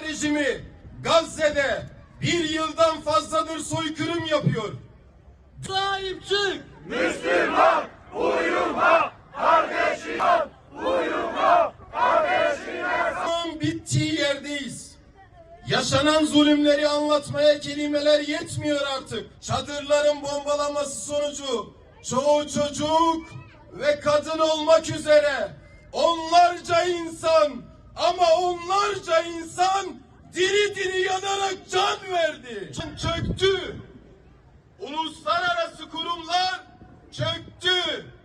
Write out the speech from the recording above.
rejimi Gazze'de bir yıldan fazladır soykırım yapıyor. Sahip çık! Müslüman bittiği yerdeyiz. Yaşanan zulümleri anlatmaya kelimeler yetmiyor artık. Çadırların bombalaması sonucu çoğu çocuk ve kadın olmak üzere onlarca insan ama onlarca insan diri diri yanarak.